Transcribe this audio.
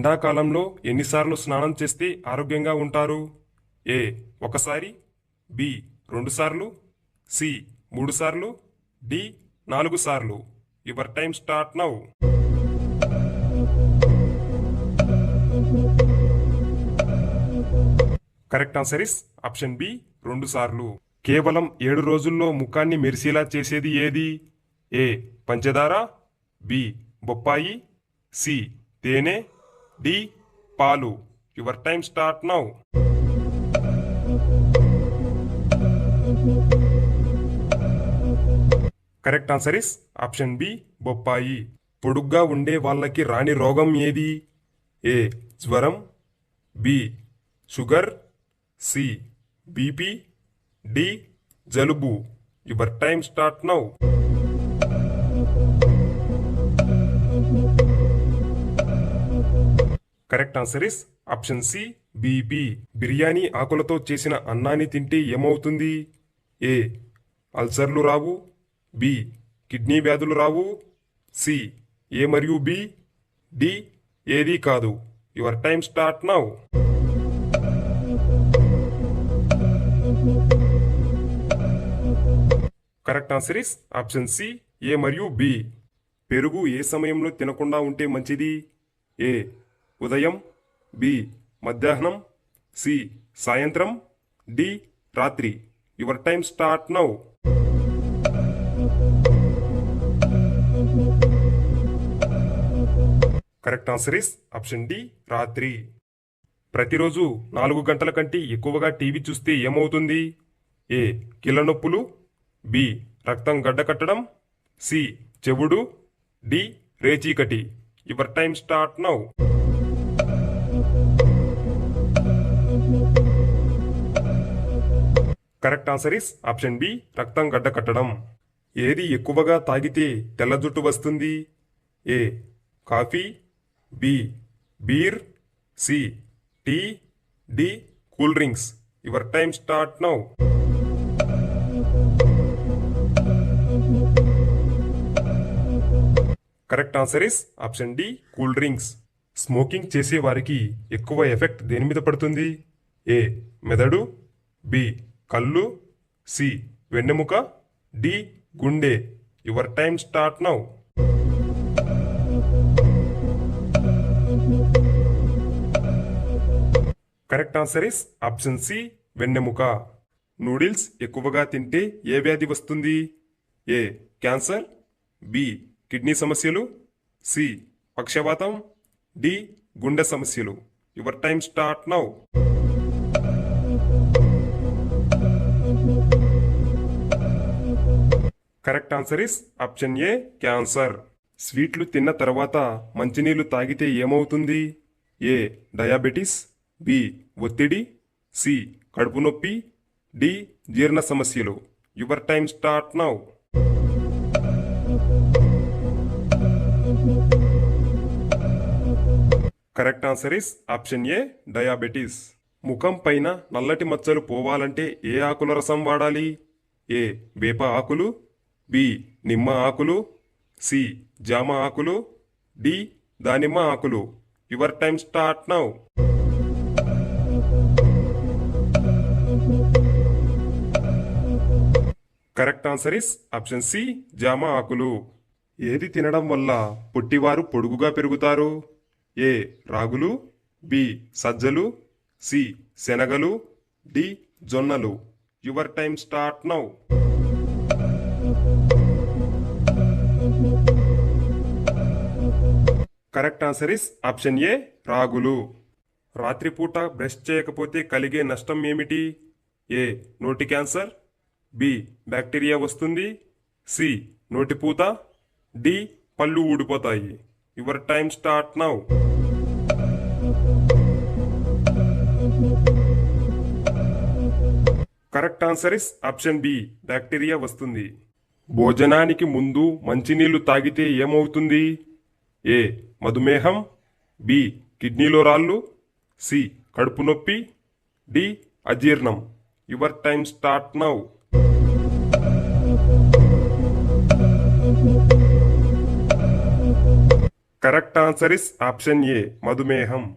ఎండాకాలంలో ఎన్నిసార్లు స్నానం చేస్తే ఆరోగ్యంగా ఉంటారు? ఏ ఒకసారి బి రెండుసార్లు సి మూడు సార్లు డి నాలుగు సార్లు your time start now. Correct answer is option B రెండు సార్లు కేవలం ఏడు రోజుల్లో ముఖాన్ని మెరిసేలా చేసేది ఏది? ఏ పంచదార బి బొప్పాయి సి తేనె డి పాలు. Your time start now. Correct answer is option B బొప్పాయి. పొడుగ్గా ఉండే వాళ్ళకి రాని రోగం ఏది? ఏ జ్వరం B sugar C BP D జలుబు. Your time start now. Correct answer is option C BP biryani ఆకులతో చేసిన అన్నాన్ని తింటే ఏమవుతుంది? ఏ. అల్సర్లు రావు. బి. కిడ్నీ వ్యాధులు రావు. సి. ఏ మరియు బి. డి. ఏది కాదు. Your time start now. Correct answer is option C A మరియు బి. పెరుగు ఏ సమయంలో తినకుండా ఉంటే మంచిది? ఏ. ఉదయం బి మధ్యాహ్నం సి సాయంత్రం డి రాత్రి. Your time start now correct answer is option D రాత్రి. ప్రతిరోజు నాలుగు గంటల కంటే ఎక్కువగా టీవీ చూస్తే ఏమవుతుంది? ఏ కీళ్ళ నొప్పులు. బి రక్తం గడ్డకట్టడం సి చెవుడు. D రేచీకటి. Your time start now correct answer is option B రక్తం గడ్డకట్టడం ఏది ఎక్కువగా తాగితే తెల్ల జుట్టు వస్తుంది? A coffee. B beer. C tea. D cool drinks. Your time start now correct answer is option D cool drinks. Smoking చేసే వారికి ఎక్కువ ఎఫెక్ట్ దేని మీద పడుతుంది? ఏ మెదడు. బి కళ్ళు సి వెన్నెముక డి గుండె. Your time start now correct answer is option C వెన్నెముక. నూడిల్స్ ఎక్కువగా తింటే ఏ వ్యాధి వస్తుంది? ఏ క్యాన్సర్ బి కిడ్నీ సమస్యలు. సి పక్షవాతం. డి గుండె సమస్యలు. Your time start now correct answer is option A cancer. స్వీట్లు తిన్న తర్వాత మంచినీళ్ళు తాగితే ఏమవుతుంది? ఏ డయాబెటిస్ బి ఒత్తిడి సి కడుపు నొప్పి డి జీర్ణ సమస్యలు. Your time start now. Correct answer is option A diabetes. ముఖం పైన నల్లటి మచ్చలు పోవాలంటే ఏ ఆకుల రసం వాడాలి? ఏ వేప ఆకులు బి నిమ్మ ఆకులు సి జామ ఆకులు డి దానిమ్మ ఆకులు. Your time start now. Correct answer is option C జామ ఆకులు. ఏది తినడం వల్ల పొట్టివారు పొడుగుగా పెరుగుతారు? ఏ రాగులు బి సజ్జలు సి శనగలు డి జొన్నలు. Your time start now. Correct answer is option A రాగులు. రాత్రిపూట బ్రష్ చేయకపోతే కలిగే నష్టం ఏమిటి? ఏ నోటి క్యాన్సర్ బి బ్యాక్టీరియా వస్తుంది. సి నోటిపూత. డి పళ్ళు ఊడిపోతాయి. Your time start now correct answer is option B bacteria వస్తుంది. భోజనానికి ముందు మంచినీళ్ళు తాగితే ఏమవుతుంది? ఏ. మధుమేహం బి. కిడ్నీలో రాళ్ళు సి. కడుపు నొప్పి డి. అజీర్ణం. Your time start now. Correct answer is option A. మధుమేహం.